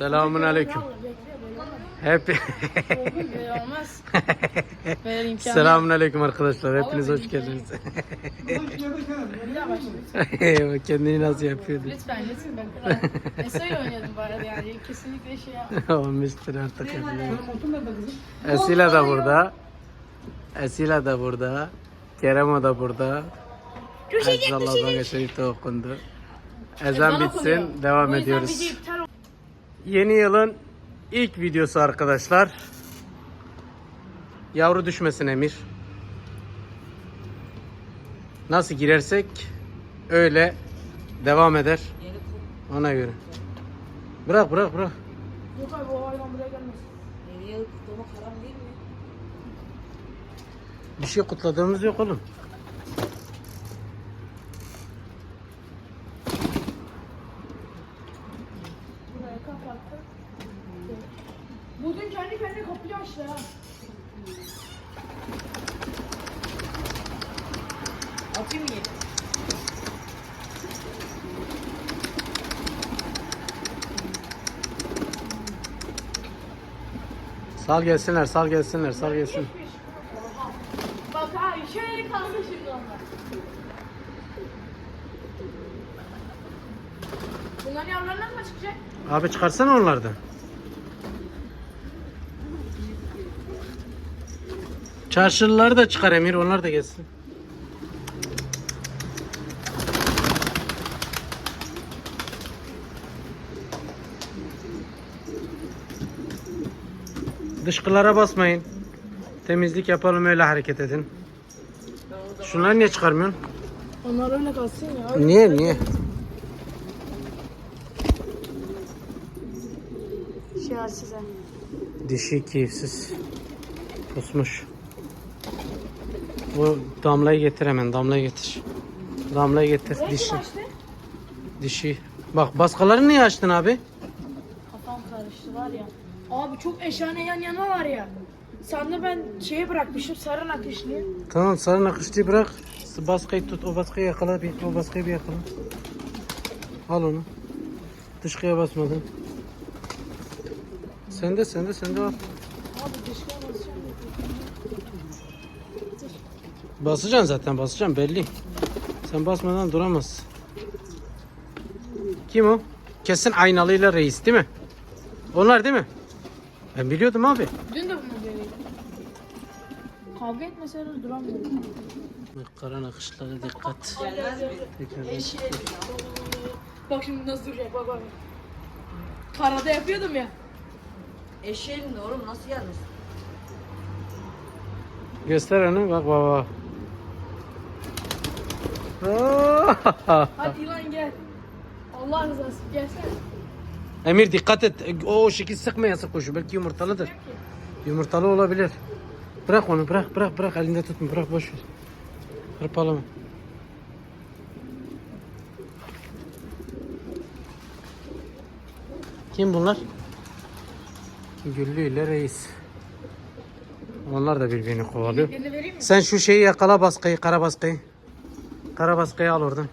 Selamun aleyküm. Hep Selamun aleyküm arkadaşlar. Hepiniz hoş geldiniz. Kendini nasıl yapıyordu? Lütfen lütfen ben Esra'yla oynuyordum bu arada yani kesinlikle şey yapma. Olmuştur artık. Esila da burada. Esila da burada. Kerem da burada. Ezallah bana şerifte okundu. Ezan bitsin. Devam ediyoruz. Yeni yılın ilk videosu arkadaşlar. Yavru düşmesin Emir. Nasıl girersek öyle devam eder. Ona göre. Bırak bırak bırak. Yok abi o hayvan buraya gelmez. Nereye kutlamak haram değil mi? Bir şey kutladığımız yok oğlum. Bugün kendi kendine kapıyı açtı ha. Atayım mı? Sal gelsinler, sal gelsinler, sal gelsin. Bak abi şöyle kalsın şimdi onlar. Bunların yavrularından mı çıkacak? Abi çıkarsana onlardan. Çarşılıları da çıkar Emir, onlar da gelsin. Dışkılara basmayın. Temizlik yapalım öyle hareket edin. Şunları niye çıkarmıyorsun? Onlar öyle kalsın ya. Niye niye? Şey var size. Dişi keyifsiz. Kusmuş. Bu damlayı getir hemen. Damlayı getir. Damlayı getir. Burayı Dişi. kim açtı? Dişi. Bak baskaları niye açtın abi? Kafam karıştı var ya. Abi çok eşane yan yana var ya. Sen de ben şeye bırakmışım sarı nakışlıyı. Tamam sarı nakışlıyı bırak. Baskıyı tut. O baskıyı yakala. Bir, o baskıyı bir yakala. Al onu. Dışkıya basmadın. Sen de sen de sen de al. Abi dışkıya basacağım. Basacaksın zaten basacaksın belli. Sen basmadan duramazsın. Kim o? Kesin aynalıyla reis değil mi? Onlar değil mi? Ben biliyordum abi. Dün de bunu böyleydi. Kavga etmeseniz duramıyorum. Kara nakışlara dikkat. Gelmez mi? Eşeğe Bak şimdi nasıl duracak bak bak. Karada yapıyordum ya. Eşeğin de oğlum nasıl yalnız? Göster onu bak baba. Hadi lan gel. Allah rızası gelsene. Emir dikkat et. O şekil sıkma yasık kuşu. Belki yumurtalıdır. Yumurtalı olabilir. Bırak onu bırak bırak bırak elinde tutma bırak boş ver. Hırpalama. Kim bunlar? Güllü ile reis. Onlar da birbirini kovalıyor. Birini vereyim mi? Sen şu şeyi yakala baskıyı, kara baskıyı. Kara baskıyı al oradan.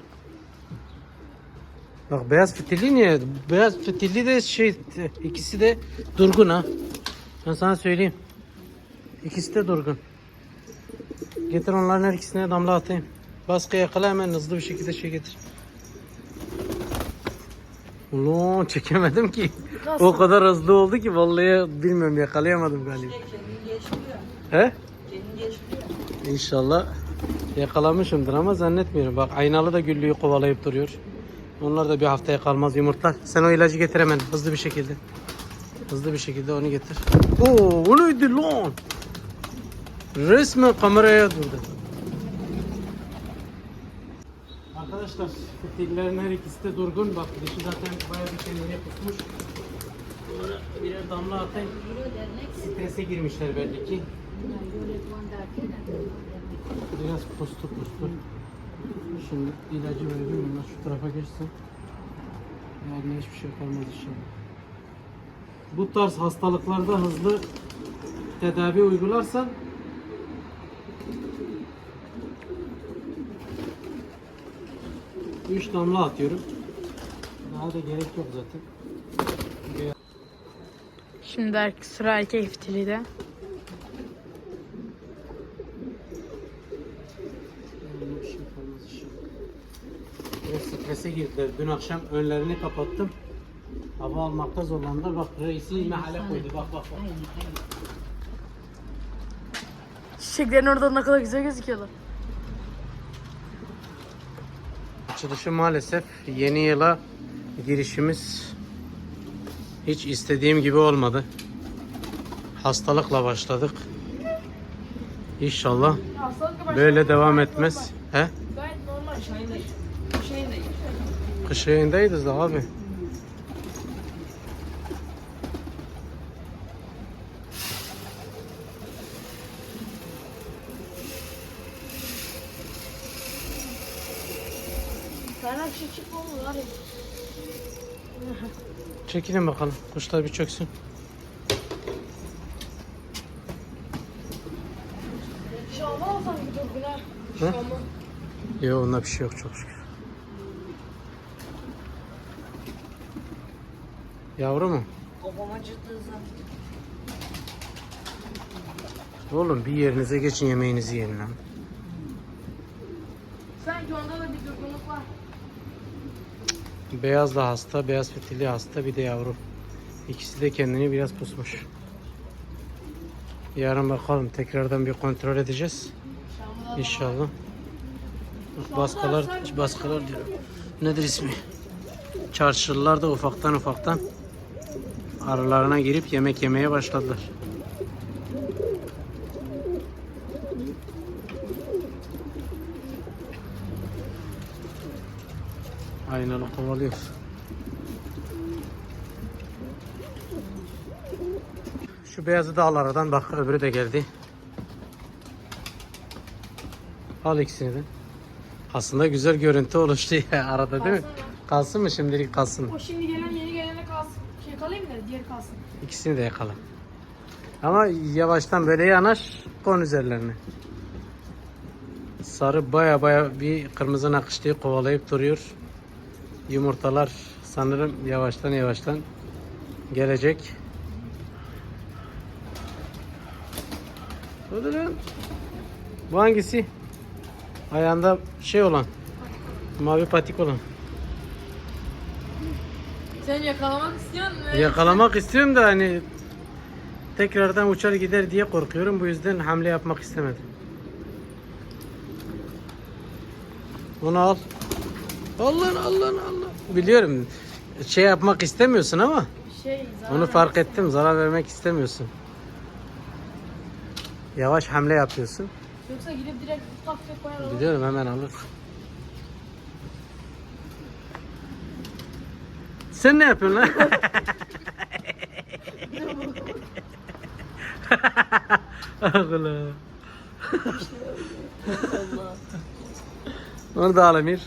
Bak beyaz fitilli niye? Beyaz fitilli de şey ikisi de durgun ha. Ben sana söyleyeyim. İkisi de durgun. Getir onların her ikisine damla atayım. Baskı yakala hemen hızlı bir şekilde şey getir. Ulan çekemedim ki. Nasıl? O kadar hızlı oldu ki vallahi bilmiyorum yakalayamadım galiba. Kendin geçmiyor. He? Kendin geçmiyor. İnşallah yakalamışımdır ama zannetmiyorum. Bak aynalı da güllüyü kovalayıp duruyor. Onlar da bir haftaya kalmaz yumurtlar. Sen o ilacı getir hemen hızlı bir şekilde. Hızlı bir şekilde onu getir. Oo, o neydi lan? Resmen kameraya durdu. Arkadaşlar fitillerin her ikisi de durgun. Bak dişi zaten bayağı bir kendine kusmuş. Bunlara birer damla atayım. Strese girmişler belli ki. Biraz kustu kustu. Şimdi ilacı vereyim onlar şu tarafa geçsin. Yani hiçbir şey kalmaz inşallah. Bu tarz hastalıklarda hızlı tedavi uygularsan Üç damla atıyorum. Daha da gerek yok zaten. Şimdi er- sıra erkek. Biraz strese girdiler. Dün akşam önlerini kapattım. Hava almakta zorlandılar. Bak reisi mahalle koydu. Bak bak bak. Çiçeklerin orada ne kadar güzel gözüküyorlar. Açılışı maalesef yeni yıla girişimiz hiç istediğim gibi olmadı. Hastalıkla başladık. İnşallah böyle devam etmez. He? Gayet normal. Şeyinde. Şeyinde. Kış ayındayız da abi. Çekilin bakalım. Kuşlar bir çöksün. Şalma alsam bir dur? Şalma. Yok onda bir şey yok çok şükür. Yavru mu? Kafam acıdığı zaman. Oğlum bir yerinize geçin yemeğinizi yiyin lan. Sanki onda da bir durgunluk var. Beyaz da hasta, beyaz fitili hasta bir de yavru. İkisi de kendini biraz pusmuş. Yarın bakalım tekrardan bir kontrol edeceğiz. İnşallah. Bak baskalar diyorum. Nedir ismi? Çarşılılar da ufaktan ufaktan aralarına girip yemek yemeye başladılar. Aynalı kovalıyor. Şu beyazı da al aradan bak öbürü de geldi. Al ikisini de. Aslında güzel görüntü oluştu ya arada değil mi? Kalsın Kalsın mı şimdilik kalsın. O şimdi gelen yeni gelene kalsın. Şey kalayım mı? Diğer kalsın. İkisini de yakala. Ama yavaştan böyle yanaş kon üzerlerine. Sarı baya baya bir kırmızı nakışlıyı kovalayıp duruyor. Yumurtalar sanırım yavaştan yavaştan gelecek. Bu hangisi? Ayağında şey olan. Mavi patik olan. Sen yakalamak istiyor musun? Yakalamak istiyorum da hani tekrardan uçar gider diye korkuyorum. Bu yüzden hamle yapmak istemedim. Onu al. Allah Allah Allah. Biliyorum şey yapmak istemiyorsun ama Şey, zarar onu fark ettim. Zarar vermek istemiyorsun. Yavaş hamle yapıyorsun. Yoksa gidip direkt tak diye koyar. Biliyorum hemen alır. Sen ne yapıyorsun lan? Allah. Onu da al Emir.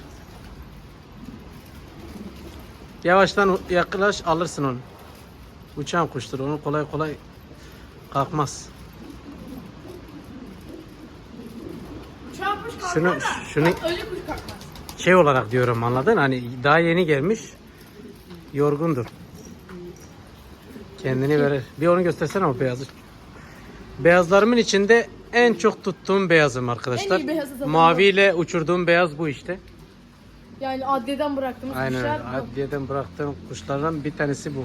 Yavaştan yaklaş alırsın onu. Uçan kuştur. Onu kolay kolay kalkmaz. Uçağa kuş kalkmaz Şunu- da. şunu- Bak, Ölü kuş kalkmaz. şey olarak diyorum anladın hani daha yeni gelmiş yorgundur. Kendini verir. Bir onu göstersene o beyazı. Beyazlarımın içinde en çok tuttuğum beyazım arkadaşlar. En iyi beyazı zaten Maviyle uçurduğum beyaz bu işte. Yani adliyeden bıraktığımız Aynen kuşlar öyle. bu. Adliyeden bıraktığım kuşlardan bir tanesi bu.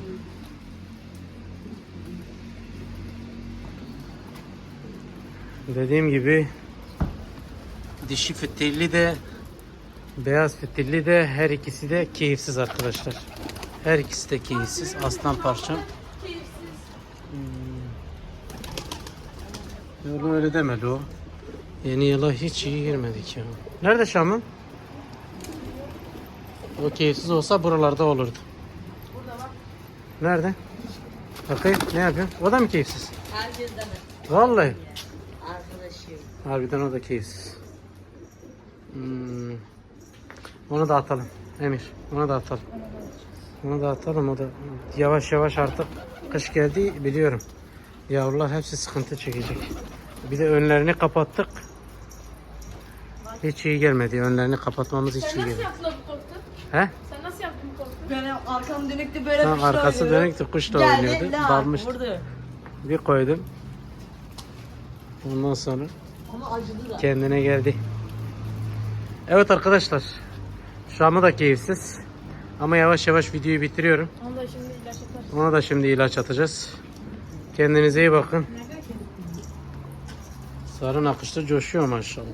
Dediğim gibi dişi fitilli de beyaz fitilli de her ikisi de keyifsiz arkadaşlar. Her ikisi de keyifsiz. Aslan parçam. Yorum öyle demedi o. Yeni yıla hiç iyi girmedik ya. Nerede Şam'ın? O keyifsiz olsa buralarda olurdu. Burada bak. Nerede? Bakayım ne yapıyor? O da mı keyifsiz? Herkes demez. Vallahi. Arkadaşım. Harbiden o da keyifsiz. Hmm. Onu da atalım. Emir. Onu da atalım. Onu da atalım. O da yavaş yavaş artık kış geldi biliyorum. Yavrular hepsi sıkıntı çekecek. Bir de önlerini kapattık. Hiç iyi gelmedi. Önlerini kapatmamız hiç iyi gelmedi. He? Sen nasıl yaptın bu korktu? Benim arkam dönüktü böyle Tam kuşla arkası oynuyorum. dönüktü kuş da Geldi, oynuyordu. la, Dalmıştı. Vurdu. Bir koydum. Ondan sonra Ama acıdı da. kendine geldi. Evet arkadaşlar. Şu anda da keyifsiz. Ama yavaş yavaş videoyu bitiriyorum. Onu da şimdi ilaç atarız. Ona da şimdi ilaç atacağız. Kendinize iyi bakın. Sarı nakışta coşuyor maşallah.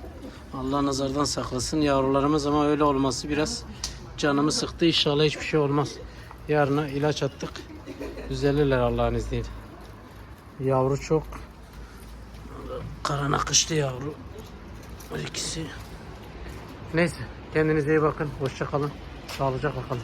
Allah nazardan saklasın yavrularımız ama öyle olması biraz canımı sıktı. İnşallah hiçbir şey olmaz. Yarına ilaç attık. Düzelirler Allah'ın izniyle. Yavru çok. Kara nakışlı yavru. İkisi. Neyse kendinize iyi bakın. Hoşça kalın. Sağlıcakla kalın.